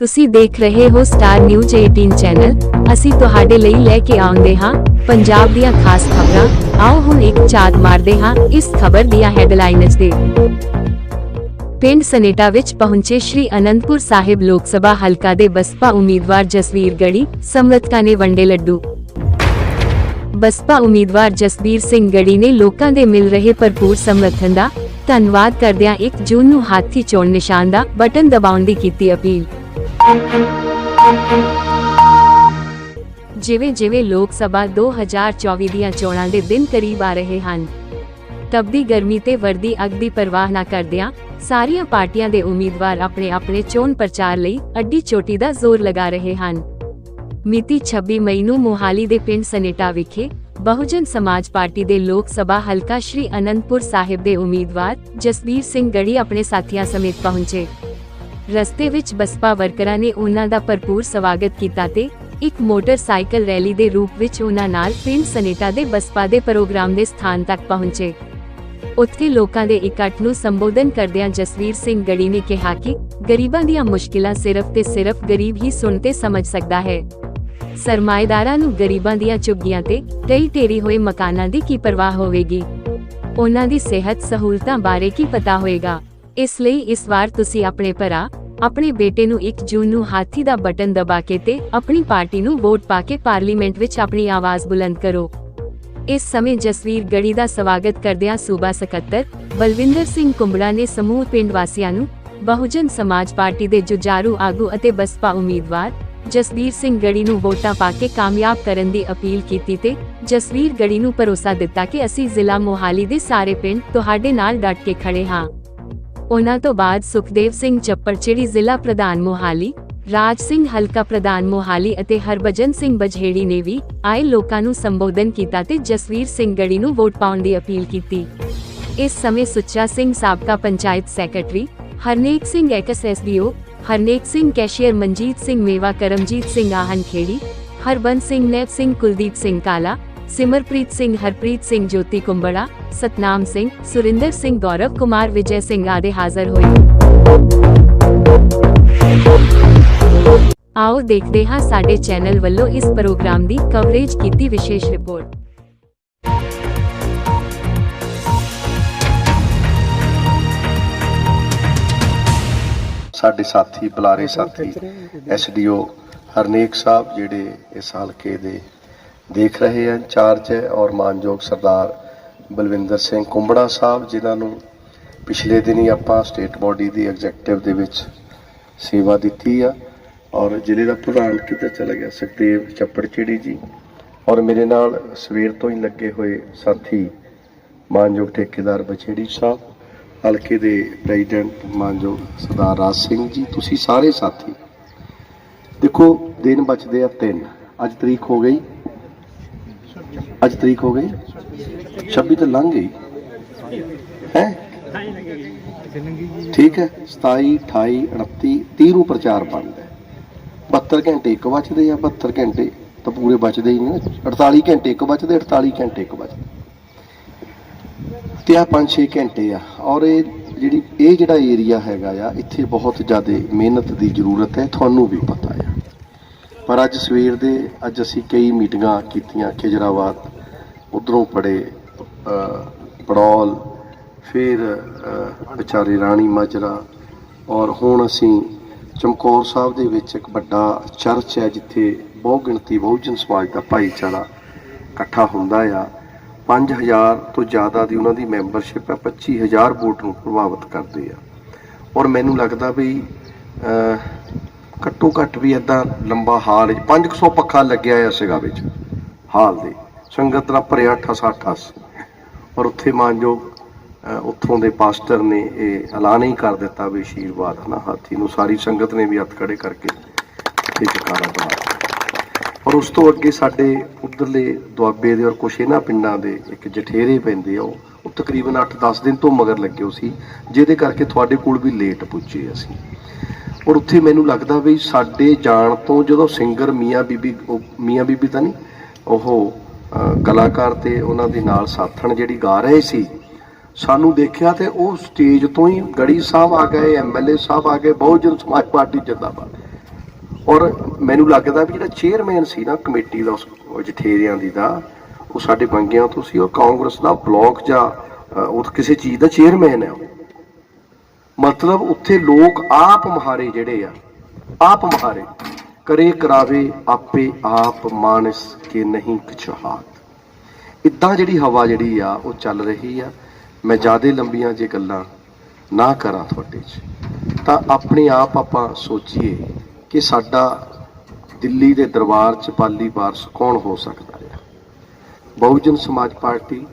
ਤੁਸੀਂ ਦੇਖ ਰਹੇ ਹੋ ਸਟਾਰ ਨਿਊਜ਼ 18 ਚੈਨਲ ਅਸੀਂ ਤੁਹਾਡੇ ਲਈ ਲੈ ਕੇ ਆਉਂਦੇ ਹਾਂ ਪੰਜਾਬ ਦੀਆਂ ਖਾਸ ਖਬਰਾਂ। ਆਓ ਹੁਣ ਇੱਕ ਝਾਤ ਮਾਰਦੇ ਹਾਂ ਇਸ ਖਬਰ ਦੀਆਂ ਹੈਡਲਾਈਨਜ਼ ਦੇ ਪਿੰਡ ਸਨੇਟਾ ਵਿੱਚ ਪਹੁੰਚੇ ਸ਼੍ਰੀ ਅਨੰਦਪੁਰ ਸਾਹਿਬ ਲੋਕ ਸਭਾ ਹਲਕਾ ਦੇ ਬਸਪਾ ਉਮੀਦਵਾਰ ਜਸਵੀਰ ਗੜੀ ਸਮਰਥਕਾਂ ਨੇ ਵੰਡੇ ਲੱਡੂ। ਬਸਪਾ ਉਮੀਦਵਾਰ ਜਸਬੀਰ ਸਿੰਘ ਗੜੀ ਨੇ ਲੋਕਾਂ ਦੇ ਮਿਲ ਰਹੇ ਭਰਪੂਰ ਸਮਰਥਨ ਦਾ ਧੰਨਵਾਦ ਕਰਦਿਆਂ 1 ਜੂਨ ਨੂੰ ਹਾਥੀ ਚੋਣ ਨਿਸ਼ਾਨ ਦਾ ਬਟਨ ਦਬਾਉਣ ਦੀ ਕੀਤੀ ਅਪੀਲ। ਜਿਵੇਂ ਜਿਵੇਂ ਲੋਕ ਸਭਾ 2024 ਦੀਆਂ ਚੋਣਾਂ ਦੇ ਦਿਨ ਕਰੀਬ ਆ ਰਹੇ ਹਨ ਤਬਦੀ ਗਰਮੀ ਤੇ ਵਰਦੀ ਅੱਗ ਦੀ ਪਰਵਾਹ ਨਾ ਕਰਦਿਆਂ ਸਾਰੀਆਂ ਪਾਰਟੀਆਂ ਦੇ ਉਮੀਦਵਾਰ ਆਪਣੇ ਆਪਣੇ ਚੋਣ ਪ੍ਰਚਾਰ ਲਈ ਅੱਡੀ ਚੋਟੀ ਦਾ ਜ਼ੋਰ ਲਗਾ ਰਹੇ ਹਨ। ਮਿਤੀ 26 ਮਈ ਨੂੰ ਮੋਹਾਲੀ ਦੇ ਪਿੰਡ ਸਨੇਟਾ ਵਿਖੇ ਬਹੁਜਨ ਸਮਾਜ ਪਾਰਟੀ ਦੇ ਲੋਕ ਸਭਾ ਹਲਕਾ ਸ਼੍ਰੀ ਅਨੰਦਪੁਰ ਸਾਹਿਬ ਦੇ ਉਮੀਦਵਾਰ ਜਸਬੀਰ ਸਿੰਘ ਗੜੀ ਆਪਣੇ ਸਾਥੀਆਂ ਸਮੇਤ ਪਹੁੰਚੇ। ਰਸਤੇ ਵਿੱਚ ਬਸਪਾ ਵਰਕਰਾਂ ਨੇ ਉਹਨਾਂ ਦਾ ਭਰਪੂਰ ਸਵਾਗਤ ਕੀਤਾ ਤੇ ਇੱਕ ਮੋਟਰਸਾਈਕਲ ਰੈਲੀ ਦੇ ਰੂਪ ਵਿੱਚ ਉਹਨਾਂ ਨਾਲ ਪਿੰਡ ਸਨੇਟਾ ਦੇ ਬਸਪਾ ਦੇ ਪ੍ਰੋਗਰਾਮ ਦੇ ਸਥਾਨ ਤੱਕ ਪਹੁੰਚੇ। ਉੱਥੇ ਲੋਕਾਂ ਦੇ ਇਕੱਠ ਨੂੰ ਸੰਬੋਧਨ ਕਰਦਿਆਂ ਜਸਵੀਰ ਸਿੰਘ ਗੜੀ ਨੇ ਕਿਹਾ ਕਿ ਗਰੀਬਾਂ ਦੀਆਂ ਮੁਸ਼ਕਿਲਾਂ ਸਿਰਫ ਤੇ ਸਿਰਫ ਗਰੀਬ ਹੀ ਸੁਣ ਤੇ ਸਮਝ ਸਕਦਾ ਹੈ। ਸਰਮਾਏਦਾਰਾਂ ਨੂੰ ਗਰੀਬਾਂ ਦੀਆਂ ਝੁੱਗੀਆਂ ਤੇ ਟਈ ਢੇਰੀ ਹੋਏ ਮਕਾਨਾਂ ਦੀ ਕੀ ਪਰਵਾਹ ਹੋਵੇਗੀ? ਉਹਨਾਂ ਦੀ ਸਿਹਤ ਸਹੂਲਤਾਂ ਬਾਰੇ ਕੀ ਪਤਾ ਹੋਏਗਾ? ਇਸ ਲਈ ਇਸ ਵਾਰ ਤੁਸੀਂ ਆਪਣੇ ਭਰਾ ਆਪਣੇ ਬੇਟੇ ਨੂੰ 1 ਜੂਨ ਨੂੰ ਹਾਥੀ ਦਾ ਬਟਨ ਦਬਾ ਕੇ ਤੇ ਆਪਣੀ ਪਾਰਟੀ ਨੂੰ ਵੋਟ ਪਾ ਕੇ ਪਾਰਲੀਮੈਂਟ ਵਿੱਚ ਆਪਣੀ ਆਵਾਜ਼ ਬੁਲੰਦ ਕਰੋ। ਇਸ ਸਮੇਂ ਜਸਵੀਰ ਗੜੀ ਦਾ ਸਵਾਗਤ ਕਰਦਿਆਂ ਸੂਬਾ ਸਕੱਤਰ ਬਲਵਿੰਦਰ ਸਿੰਘ ਕੁੰਬੜਾ ਨੇ ਸਮੂਹ ਪਿੰਡ ਵਾਸੀਆਂ ਨੂੰ ਬਹੁਜਨ ਸਮਾਜ ਪਾਰਟੀ ਦੇ ਜੁਝਾਰੂ ਆਗੂ ਅਤੇ ਬਸਪਾ ਉਮੀਦਵਾਰ ਜਸਵੀਰ ਸਿੰਘ ਗੜੀ ਨੂੰ ਵੋਟਾਂ ਪਾ ਕੇ ਕਾਮਯਾਬ ਕਰਨ ਦੀ ਅਪੀਲ ਕੀਤੀ ਤੇ ਜਸਵੀਰ ਗੜੀ ਨੂੰ ਭਰੋਸਾ ਦਿੱਤਾ ਕਿ ਅਸੀਂ ਜ਼ਿਲ੍ਹਾ ਮੋਹਾਲੀ ਦੇ ਸਾਰੇ ਪਿੰਡ ਤੁਹਾਡੇ ਨਾਲ ਡਟ ਕੇ ਖੜੇ ਹਾਂ। ਉਹਨਾਂ ਤੋਂ ਬਾਅਦ ਸੁਖਦੇਵ ਸਿੰਘ ਚੱਪੜਚਿੜੀ ਜ਼ਿਲ੍ਹਾ ਪ੍ਰਧਾਨ ਮੋਹਾਲੀ, ਰਾਜ ਸਿੰਘ ਹਲਕਾ ਪ੍ਰਧਾਨ ਮੋਹਾਲੀ ਅਤੇ ਹਰਭਜਨ ਸਿੰਘ ਬਜਹੇੜੀ ਨੇ ਵੀ ਆਏ ਲੋਕਾਂ ਨੂੰ ਸੰਬੋਧਨ ਕੀਤਾ ਤੇ ਜਸਵੀਰ ਸਿੰਘ ਗੜੀ ਨੂੰ ਵੋਟ ਪਾਉਣ ਦੀ ਅਪੀਲ ਕੀਤੀ। ਇਸ ਸਮੇਂ ਸੁੱਚਾ ਸਿੰਘ ਸਾਬਕਾ panchayat secretary, Harnek Singh ex Harnek Singh cashier Manjit Singh Mewa, Karamjit Singh Ahan Kheri Harbans Singh Naib Singh Kuldeep Singh Kala Simarpreet Singh Harpreet Singh ਜੋਤੀ ਕੁੰਬੜਾ ਸਤਨਾਮ ਸਿੰਘ ਸੁਰਿੰਦਰ ਸਿੰਘ ਗੌਰਵ ਕੁਮਾਰ ਵਿਜੇ ਸਿੰਘ ਆਦਿ ਹਾਜ਼ਰ ਹੋਏ ਆਓ ਦੇਖਦੇ ਹਾਂ ਸਾਡੇ ਚੈਨਲ ਵੱਲੋਂ ਇਸ ਪ੍ਰੋਗਰਾਮ ਦੀ ਕਵਰੇਜ ਕੀਤੀ ਵਿਸ਼ੇਸ਼ ਰਿਪੋਰਟ ਸਾਡੇ ਸਾਥੀ ਬੁਲਾਰੇ ਸਾਥੀ ਐਸਡੀਓ ਹਰਨੇਕ ਸਾਹਿਬ ਜਿਹੜੇ ਇਸ ਹਲਕੇ ਦੇ ਦੇਖ ਰਹੇ ਹਨ ਚਾਰਜ ਹੈ ਔਰ ਮਾਨਯੋਗ ਸਰਦਾਰ ਬਲਵਿੰਦਰ ਸਿੰਘ ਕੁੰਬੜਾ ਸਾਹਿਬ, ਜਿਨ੍ਹਾਂ ਨੂੰ ਪਿਛਲੇ ਦਿਨੀ ਆਪਾਂ ਸਟੇਟ ਬਾਡੀ ਦੀ ਐਗਜ਼ੈਕਟਿਵ ਦੇ ਵਿੱਚ ਸੇਵਾ ਦਿੱਤੀ ਆ ਔਰ ਜ਼ਿਲ੍ਹੇ ਦਾ ਪ੍ਰਧਾਨ ਕਿਤੇ ਚਲਾ ਗਿਆ, ਸੁਖਦੇਵ ਚੱਪੜਚਿੜੀ ਜੀ। ਔਰ ਮੇਰੇ ਨਾਲ ਸਵੇਰ ਤੋਂ ਹੀ ਲੱਗੇ ਹੋਏ ਸਾਥੀ ਮਾਨਯੋਗ ਠੇਕੇਦਾਰ ਬਚੇੜੀ ਸਾਹਿਬ, ਹਲਕੇ ਦੇ ਪ੍ਰੈਜ਼ੀਡੈਂਟ ਮਾਨਯੋਗ ਸਰਦਾਰ ਰਾਜ ਸਿੰਘ ਜੀ, ਤੁਸੀਂ ਸਾਰੇ ਸਾਥੀ। ਦੇਖੋ, ਦਿਨ ਬਚਦੇ ਆ ਤਿੰਨ। ਅੱਜ ਤਰੀਕ ਹੋ ਗਈ। ਅੱਜ ਤਰੀਕ ਹੋ ਗਈ? 26 ਤਾਂ ਲੰਘ ਗਈ। ਹੈ? ਠੀਕ ਹੈ। 27 28 29 30 ਨੂੰ ਪ੍ਰਚਾਰ ਬਣਦਾ ਹੈ। 72 ਘੰਟੇ ਇੱਕ ਬਚਦੇ ਆ 72 ਘੰਟੇ ਤਾਂ ਪੂਰੇ ਬਚਦੇ ਹੀ ਨਹੀਂ ਨਾ। 48 ਘੰਟੇ ਇੱਕ ਬਚਦੇ 48 ਘੰਟੇ ਇੱਕ ਬਚਦੇ ਤੇ ਆ 5-6 ਘੰਟੇ ਆ। ਔਰ ਇਹ ਜਿਹੜੀ, ਇਹ ਜਿਹੜਾ ਏਰੀਆ ਹੈਗਾ ਆ, ਇੱਥੇ ਬਹੁਤ ਜ਼ਿਆਦਾ ਮਿਹਨਤ ਦੀ ਜ਼ਰੂਰਤ ਹੈ, ਤੁਹਾਨੂੰ ਵੀ ਪਤਾ ਆ। ਪਰ ਅੱਜ ਸਵੇਰ ਦੇ, ਅੱਜ ਅਸੀਂ ਕਈ ਮੀਟਿੰਗਾਂ ਕੀਤੀਆਂ ਖਿਜਰਾਬਾਦ ਉਧਰੋਂ ਪੜੇ ਪੜੌਲ ਫਿਰ ਵਿਚਾਰੇ ਰਾਣੀ ਮਾਜਰਾ ਔਰ ਹੁਣ ਅਸੀਂ ਚਮਕੌਰ ਸਾਹਿਬ ਦੇ ਵਿੱਚ ਇੱਕ ਵੱਡਾ ਚਰਚ ਹੈ ਜਿੱਥੇ ਬਹੁ ਗਿਣਤੀ, ਬਹੁਜਨ ਸਮਾਜ ਦਾ ਭਾਈਚਾਰਾ ਇਕੱਠਾ ਹੁੰਦਾ ਆ। 5000 ਤੋਂ ਜ਼ਿਆਦਾ ਦੀ ਉਹਨਾਂ ਦੀ ਮੈਂਬਰਸ਼ਿਪ ਹੈ 25000 ਵੋਟ ਨੂੰ ਪ੍ਰਭਾਵਿਤ ਕਰਦੇ ਆ। ਔਰ ਮੈਨੂੰ ਲੱਗਦਾ ਵੀ ਘੱਟੋ ਘੱਟ ਵੀ ਇਦਾਂ ਲੰਬਾ ਹਾਲ 500 ਪੱਖਾ ਲੱਗਿਆ ਆ ਸੀਗਾ ਵਿੱਚ, ਹਾਲ ਦੇ। ਸੰਗਤ ਦਾ ਭਰਿਆ ਠਸਾ ਠਸ ਔਰ ਉੱਥੇ ਮਾਨਯੋਗ ਉੱਥੋਂ ਦੇ ਪਾਸਟਰ ਨੇ ਇਹ ਐਲਾਨ ਹੀ ਕਰ ਦਿੱਤਾ ਵੀ ਆਸ਼ੀਰਵਾਦ ਹਨਾ, ਹਾਥੀ ਨੂੰ। ਸਾਰੀ ਸੰਗਤ ਨੇ ਵੀ ਹੱਥ ਖੜੇ ਕਰਕੇ ਤੇ ਜਕਾਰਾ ਬੁਲਾਇਆ ਔਰ ਉਸ ਤੋਂ ਅੱਗੇ ਸਾਡੇ ਉਧਰਲੇ ਦੁਆਬੇ ਦੇ ਔਰ ਕੁਛ ਇਹਨਾਂ ਪਿੰਡਾਂ ਦੇ ਇੱਕ ਜਠੇਰੇ ਪੈਂਦੇ ਆ, ਉਹ ਤਕਰੀਬਨ 8-10 ਦਿਨ ਤੋਂ ਮਗਰ ਲੱਗੇ ਹੋ ਸੀ, ਜਿਹਦੇ ਕਰਕੇ ਤੁਹਾਡੇ ਕੋਲ ਵੀ ਲੇਟ ਪੁੱਜੇ ਅਸੀਂ। ਔਰ ਉੱਥੇ ਮੈਨੂੰ ਲੱਗਦਾ ਵੀ ਸਾਡੇ ਜਾਣ ਤੋਂ ਜਦੋਂ ਸਿੰਗਰ ਮੀਆਂ ਬੀਬੀ, ਉਹ ਮੀਆਂ ਬੀਬੀ ਤਾਂ ਨਹੀਂ, ਉਹ ਕਲਾਕਾਰ ਤੇ ਉਹਨਾਂ ਦੇ ਨਾਲ ਸਾਥਣ ਜਿਹੜੀ ਗਾ ਰਹੇ ਸੀ ਸਾਨੂੰ ਦੇਖਿਆ ਤੇ ਉਹ ਸਟੇਜ ਤੋਂ ਹੀ ਗੜੀ ਸਾਹਿਬ ਆ ਗਏ ਐਮਐਲਏ ਸਾਹਿਬ ਆ ਗਏ ਬਹੁਜਨ ਸਮਾਜ ਪਾਰਟੀ ਜਿੰਦਾਬਾਦ। ਔਰ ਮੈਨੂੰ ਲੱਗਦਾ ਵੀ ਜਿਹੜਾ ਚੇਅਰਮੈਨ ਸੀ ਨਾ ਕਮੇਟੀ ਦਾ ਉਸ ਜਠੇਰਿਆਂ ਦੀ ਦਾ ਉਹ ਸਾਡੇ ਬੰਗਿਆਂ ਤੋਂ ਸੀ ਉਹ ਕਾਂਗਰਸ ਦਾ ਬਲਾਕ ਜਾਂ ਅ, ਉਹ ਕਿਸੇ ਚੀਜ਼ ਦਾ ਚੇਅਰਮੈਨ ਹੈ ਉਹ। ਮਤਲਬ ਉੱਥੇ ਲੋਕ ਆਪ ਮਹਾਰੇ ਜਿਹੜੇ ਆ ਆਪ ਮਹਾਰੇ। ਕਰੇ ਕਰਾਵੇ ਆਪੇ ਆਪ ਮਾਨਸ ਕੇ ਨਹੀਂ ਕਛਹਾਤ ਇਦਾਂ ਜਿਹੜੀ ਹਵਾ ਜਿਹੜੀ ਆ, ਉਹ ਚੱਲ ਰਹੀ ਆ। ਮੈਂ ਜਿਆਦੇ ਲੰਬੀਆਂ ਜੇ ਗੱਲਾਂ ਨਾ ਕਰਾਂ ਤੁਹਾਡੇ 'ਚ। ਤਾਂ ਆਪਣੇ ਆਪ ਆਪਾਂ ਸੋਚੀਏ ਕਿ ਸਾਡਾ ਦਿੱਲੀ ਦੇ ਦਰਬਾਰ 'ਚ ਪਾਲੀ ਵਾਰਸ ਕੌਣ ਹੋ ਸਕਦਾ ਹੈ ਬਹੁਜਨ ਸਮਾਜ ਪਾਰਟੀ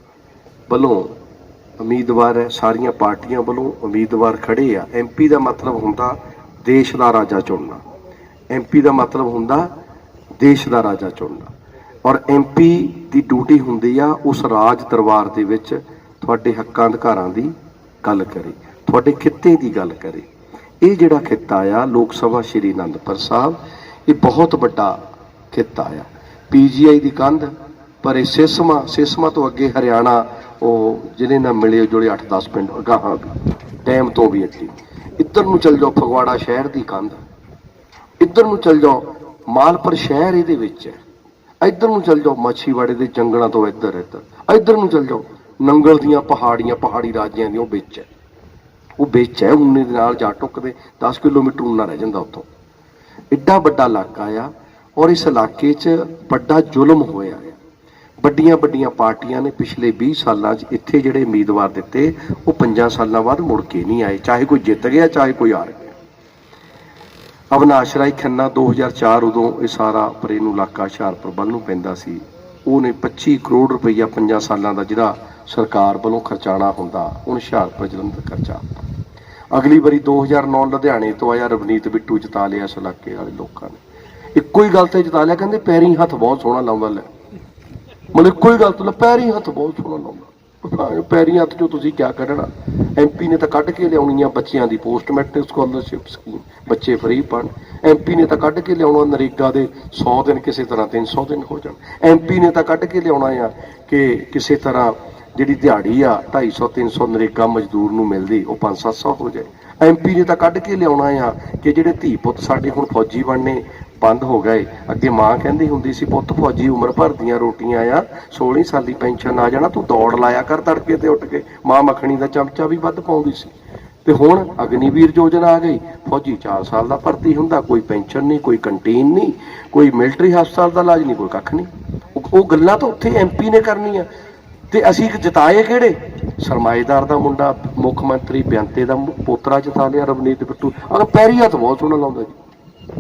ਵੱਲੋਂ ਉਮੀਦਵਾਰ ਹੈ, ਸਾਰੀਆਂ ਪਾਰਟੀਆਂ ਵੱਲੋਂ ਉਮੀਦਵਾਰ ਖੜੇ ਆ। ਐਮਪੀ ਦਾ ਮਤਲਬ ਹੁੰਦਾ ਦੇਸ਼ ਦਾ ਰਾਜਾ ਚੁਣਨਾ। ਐਮਪੀ ਦਾ ਮਤਲਬ ਹੁੰਦਾ ਦੇਸ਼ ਦਾ ਰਾਜਾ ਚੁਣਨਾ। ਔਰ ਐਮਪੀ ਦੀ ਡਿਊਟੀ ਹੁੰਦੀ ਆ ਉਸ ਰਾਜ ਦਰਬਾਰ ਦੇ ਵਿੱਚ ਤੁਹਾਡੇ ਹੱਕਾਂ ਅਧਿਕਾਰਾਂ ਦੀ ਗੱਲ ਕਰੇ, ਤੁਹਾਡੇ ਖਿੱਤੇ ਦੀ ਗੱਲ ਕਰੇ। ਇਹ ਜਿਹੜਾ ਖਿੱਤਾ ਆ ਲੋਕ ਸਭਾ ਸ਼੍ਰੀ ਅਨੰਦਪੁਰ ਸਾਹਿਬ, ਇਹ ਬਹੁਤ ਵੱਡਾ ਖਿੱਤਾ ਆ ਪੀਜੀਆਈ ਦੀ ਕੰਧ, ਪਰ ਇਹ ਸਿਸਮਾ ਸਿਸਮਾ ਤੋਂ ਅੱਗੇ ਹਰਿਆਣਾ, ਉਹ ਜਿਹਨੇ ਨਾਲ ਮਿਲੇ ਜੁੜੇ 8-10 ਪਿੰਡ ਗਾਹਾਂ ਡੈਮ ਤੋਂ ਵੀ ਅੱਗੇ। ਇੱਧਰ ਨੂੰ ਚੱਲ ਜਾਓ, ਫਗਵਾੜਾ ਸ਼ਹਿਰ ਦੀ ਕੰਧ। ਇੱਧਰ ਨੂੰ ਚੱਲ ਜਾਓ, ਮਾਲਪੁਰ ਸ਼ਹਿਰ ਇਹਦੇ ਵਿੱਚ ਹੈ। ਇੱਧਰ ਨੂੰ ਚੱਲ ਜਾਓ, ਮਾਛੀਵਾੜੇ ਦੇ ਜੰਗਲਾਂ ਤੋਂ ਇੱਧਰ ਇੱਧਰ। ਇੱਧਰ ਨੂੰ ਚੱਲ ਜਾਓ, ਨੰਗਲ ਦੀਆਂ ਪਹਾੜੀਆਂ, ਪਹਾੜੀ ਰਾਜਿਆਂ ਦੀਆਂ ਉਹ ਵਿੱਚ ਹੈ। ਉਹ ਵਿੱਚ ਹੈ ਉਨੇ ਦੇ ਨਾਲ ਜਾ ਟੁੱਕਦੇ 10 ਕਿਲੋਮੀਟਰ ਉਨਾ ਰਹਿ ਜਾਂਦਾ ਉੱਥੋਂ। ਇੱਡਾ ਵੱਡਾ ਇਲਾਕਾ ਆ ਔਰ ਇਸ ਇਲਾਕੇ 'ਚ ਵੱਡਾ ਜ਼ੁਲਮ ਹੋਇਆ ਹੈ ਵੱਡੀਆਂ ਵੱਡੀਆਂ ਪਾਰਟੀਆਂ ਨੇ ਪਿਛਲੇ 20 ਸਾਲਾਂ 'ਚ ਇੱਥੇ ਜਿਹੜੇ ਉਮੀਦਵਾਰ ਦਿੱਤੇ, ਉਹ 5 ਸਾਲਾਂ ਬਾਅਦ ਮੁੜ ਕੇ ਨਹੀਂ ਆਏ, ਚਾਹੇ ਕੋਈ ਜਿੱਤ ਗਿਆ, ਚਾਹੇ ਕੋਈ ਹਾਰ ਗਿਆ। ਅਵਨਾਸ਼ ਰਾਏ ਖੰਨਾ 2004 ਉਦੋਂ ਇਹ ਸਾਰਾ ਪਰੇ ਨੂੰ ਇਲਾਕਾ ਹੁਸ਼ਿਆਰਪੁਰ ਵੱਲ ਨੂੰ ਪੈਂਦਾ ਸੀ। ਉਹਨੇ 25 ਕਰੋੜ ਰੁਪਈਆ 5 ਸਾਲਾਂ ਦਾ ਜਿਹੜਾ ਸਰਕਾਰ ਵੱਲੋਂ ਖਰਚਾਣਾ ਹੁੰਦਾ ਹੁਣ ਹੁਸ਼ਿਆਰਪੁਰ ਜਲੰਧਰ ਖਰਚਾ। ਅਗਲੀ ਵਾਰੀ 2009 ਲੁਧਿਆਣੇ ਤੋਂ ਆਇਆ ਰਵਨੀਤ ਬਿੱਟੂ ਜਿਤਾ ਲਿਆ ਇਸ ਇਲਾਕੇ ਵਾਲੇ ਲੋਕਾਂ ਨੇ। ਇੱਕੋ ਹੀ ਗੱਲ ਤੇ ਜਿਤਾ ਲਿਆ, ਕਹਿੰਦੇ ਪੈਰੀ ਹੱਥ ਬਹੁਤ ਸੋਹਣਾ ਲਾਉਂਦਾ ਲੈ। ਮਤਲਬ ਇੱਕੋ ਹੀ ਗੱਲ ਤੋਂ ਲੈ ਪੈਰੀ ਹੱਥ ਬਹੁਤ ਸੋਹਣਾ ਲਾਉਂਦਾ। ਪੈਰੀ ਹੱਥ ਚੋਂ ਤੁਸੀਂ ਕੀ ਕੱਢਣਾ। ਐਮਪੀ ਨੇ ਤਾਂ ਕੱਢ ਕੇ ਲਿਆਉਣੀਆਂ ਬੱਚਿਆਂ ਦੀ ਪੋਸਟ ਮੈਟ੍ਰਿਕ ਸਕਾਲਰਸ਼ਿਪ ਸਕੀਮ। ਬੱਚੇ ਫਰੀ ਪੜ੍ਹਨ। ਐਮਪੀ ਨੇ ਤਾਂ ਕੱਢ ਕੇ ਲਿਆਉਣਾ ਨਰੇਗਾ ਦੇ 100 ਦਿਨ ਕਿਸੇ ਤਰ੍ਹਾਂ 300 ਦਿਨ ਹੋ ਜਾਣ। ਐਮਪੀ ਨੇ ਤਾਂ ਕੱਢ ਕੇ ਲਿਆਉਣਾ ਆ ਕਿ ਕਿਸੇ ਤਰ੍ਹਾਂ ਜਿਹੜੀ ਦਿਹਾੜੀ ਆ 250 300 ਨਰੇਗਾ ਮਜ਼ਦੂਰ ਨੂੰ ਮਿਲਦੀ, ਉਹ 5 700 ਹੋ ਜਾਏ। ਐਮਪੀ ਨੇ ਤਾਂ ਕੱਢ ਕੇ ਲਿਆਉਣਾ ਆ ਕਿ ਜਿਹੜੇ ਧੀ ਪੁੱਤ ਸਾਡੇ ਹੁਣ ਫੌਜੀ ਬਣਨੇ ਬੰਦ ਹੋ ਗਏ। ਅੱਗੇ ਮਾਂ ਕਹਿੰਦੀ ਹੁੰਦੀ ਸੀ, ਪੁੱਤ, ਫੌਜੀ ਉਮਰ ਭਰ ਦੀਆਂ ਰੋਟੀਆਂ ਆ 16 ਦੀ ਪੈਨਸ਼ਨ ਆ ਜਾਣਾ, ਤੂੰ ਦੌੜ ਲਾਇਆ ਕਰ ਤੜਕੇ ਤੇ ਉੱਠ ਕੇ। ਮਾਂ ਮੱਖਣੀ ਦਾ ਚਮਚਾ ਵੀ ਵੱਧ ਪਾਉਂਦੀ ਸੀ। ਤੇ ਹੁਣ ਅਗਨੀਵੀਰ ਯੋਜਨਾ ਆ ਗਈ। ਫੌਜੀ 4 ਸਾਲ ਦਾ ਭਰਤੀ ਹੁੰਦਾ, ਕੋਈ ਪੈਨਸ਼ਨ ਨਹੀਂ, ਕੋਈ ਕੰਟੀਨ ਨਹੀਂ, ਕੋਈ ਮਿਲਟਰੀ ਹਸਪਤਾਲ ਦਾ ਇਲਾਜ ਨਹੀਂ, ਕੋਈ ਕੱਖ ਨਹੀਂ। ਉਹ- ਗੱਲਾਂ ਤਾਂ ਉੱਥੇ ਐਮਪੀ ਨੇ ਕਰਨੀਆਂ। ਤੇ ਅਸੀਂ ਜਿਤਾਏ ਕਿਹੜੇ? ਸਰਮਾਏਦਾਰ ਦਾ ਮੁੰਡਾ, ਮੁੱਖ ਮੰਤਰੀ, ਬਿਆੰਤੇ ਦਾ ਪੋਤਰਾ ਜਿਤਾ ਲਿਆ, ਰਵਨੀਤ ਬਿੱਟੂ। ਅਗਰ ਪੈਰੀ ਹੱਥ ਬਹੁਤ ਸੋਹਣਾ ਲਾਉਂਦਾ ਜੀ।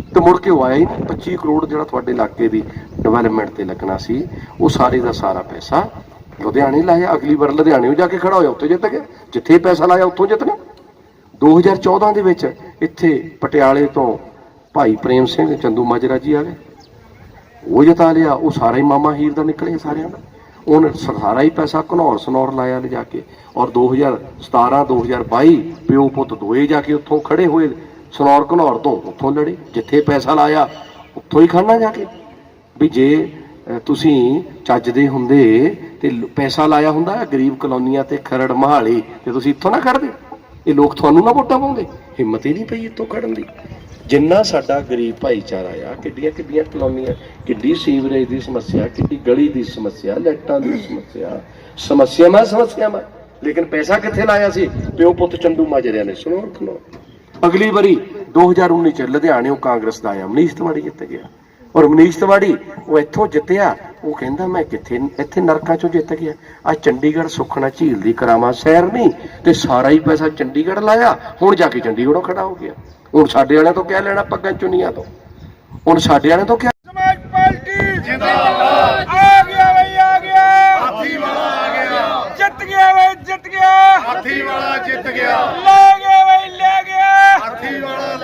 ਤੇ ਮੁੜ ਕੇ ਉਹ ਆਇਆ ਹੀ ਨਹੀਂ। 25 ਕਰੋੜ ਜਿਹੜਾ ਤੁਹਾਡੇ ਇਲਾਕੇ ਦੀ ਡਿਵੈਲਪਮੈਂਟ ਤੇ ਲੱਗਣਾ ਸੀ, ਉਹ ਸਾਰੇ ਦਾ ਸਾਰਾ ਪੈਸਾ ਲੁਧਿਆਣੇ ਲਾਇਆ। ਅਗਲੀ ਵਾਰ ਲੁਧਿਆਣੇ ਨੂੰ ਜਾ ਕੇ ਖੜਾ ਹੋਇਆ, ਉੱਥੇ ਜਿੱਤ ਗਿਆ। ਜਿੱਥੇ ਪੈਸਾ ਲਾਇਆ, ਉੱਥੋਂ ਜਿੱਤਣਾ 2014 ਦੇ ਵਿੱਚ ਇੱਥੇ ਪਟਿਆਲੇ ਤੋਂ ਭਾਈ ਪ੍ਰੇਮ ਸਿੰਘ ਚੰਦੂ ਮਾਜਰਾ ਜੀ ਆ ਗਏ ਉਹ ਜਿਤਾ ਲਿਆ, ਉਹ ਸਾਰਾ ਹੀ ਮਾਮਾ ਹੀਰ ਦਾ ਨਿਕਲਿਆ ਸਾਰਿਆਂ ਦਾ। ਉਹਨੇ ਸਾਰਾ ਹੀ ਪੈਸਾ ਘਨੌਰ ਸਨੌਰ ਲਾਇਆ ਲਿਜਾ ਕੇ। ਔਰ 2017 2022 ਪਿਓ ਪੁੱਤ ਦੋਏ ਜਾ ਕੇ ਉੱਥੋਂ ਖੜੇ ਹੋਏ ਸਨੌਰ ਘਨੌਰ ਤੋਂ ਉੱਥੋਂ ਲੜੇ। ਜਿੱਥੇ ਪੈਸਾ ਲਾਇਆ, ਉੱਥੋਂ ਹੀ ਖਾਣਾ ਜਾ ਕੇ। ਵੀ ਜੇ ਤੁਸੀਂ ਚੱਜਦੇ ਹੁੰਦੇ ਤੇ ਪੈਸਾ ਲਾਇਆ ਹੁੰਦਾ ਗਰੀਬ ਕਲੋਨੀਆਂ ਤੇ ਖਰੜ ਮਹਾਲੀ, ਤੇ ਤੁਸੀਂ ਇੱਥੋਂ ਨਾ ਖੜਦੇ। ਇਹ ਲੋਕ ਤੁਹਾਨੂੰ ਨਾ ਵੋਟਾਂ ਪਾਉਂਦੇ। ਹਿੰਮਤ ਹੀ ਨਹੀਂ ਪਈ ਇੱਥੋਂ ਖੜਨ ਦੀ। ਜਿੰਨਾ ਸਾਡਾ ਗਰੀਬ ਭਾਈਚਾਰਾ ਆ, ਕਿੱਡੀਆਂ ਕਿੱਡੀਆਂ ਕਲੋਨੀਆਂ, ਕਿੱਡੀ ਸੀਵਰੇਜ ਦੀ ਸਮੱਸਿਆ, ਕਿੱਡੀ ਗਲੀ ਦੀ ਸਮੱਸਿਆ, ਲਾਈਟਾਂ ਦੀ ਸਮੱਸਿਆ, ਸਮੱਸਿਆਵਾਂ ਸਮੱਸਿਆਵਾਂ। ਲੇਕਿਨ ਪੈਸਾ ਕਿੱਥੇ ਲਾਇਆ ਸੀ? ਪਿਓ ਪੁੱਤ ਚੰਦੂ ਮਾਜਰਿਆਂ ਨੇ। ਸੁਣੋ ਸੁਣੋ। ਅਗਲੀ ਵਾਰੀ 2019 ਚ ਲੁਧਿਆਣੇੋਂ ਕਾਂਗਰਸ ਦਾ ਆਇਆ, ਮਨੀਸ਼ ਤਿਵਾੜੀ ਜਿੱਤ ਗਿਆ। ਔਰ ਮਨੀਸ਼ ਤਿਵਾੜੀ ਉਹ ਇੱਥੋਂ ਜਿੱਤਿਆ ਉਹ ਕਹਿੰਦਾ ਮੈਂ ਕਿੱਥੇ ਇੱਥੇ ਨਰਕਾਂ ਚੋਂ ਜਿੱਤ ਗਿਆ। ਆ ਚੰਡੀਗੜ੍ਹ ਸੁਖਣਾ ਝੀਲ ਦੀ ਕਰਾਵਾਂ ਸੈਰ ਨਹੀਂ ਤੇ ਸਾਰਾ ਹੀ ਪੈਸਾ ਚੰਡੀਗੜ੍ਹ ਲਾਇਆ। ਹੁਣ ਜਾ ਕੇ ਚੰਡੀਗੜ੍ਹੋਂ ਖੜਾ ਹੋ ਗਿਆ। ਹੁਣ ਸਾਡੇ ਵਾਲਿਆਂ ਤੋਂ ਕਿਆ ਲੈਣਾ ਪੱਗਾਂ ਚੁੰਨੀਆਂ ਤੋਂ? ਹੁਣ ਸਾਡੇ ਵਾਲਿਆਂ ਤੋਂ ਕਿਆ ਸਮਾਜ ਪਾਰਟੀ ਜਿੰਦਾਬਾਦ। ਆ ਗਿਆ ਬਈ ਆ ਗਿਆ। ਹਾਥੀ ਵਾਲਾ ਆ ਗਿਆ। ਜਿੱਤ ਗਿਆ ਬਈ ਜਿੱਤ ਗਿਆ। ਹਾਥੀ ਵਾਲਾ ਜਿੱਤ ਗਿਆ। ਲੈ ਗਿਆ ਬਈ ਲੈ ਗਿਆ। ਹਾਥੀ ਵਾਲਾ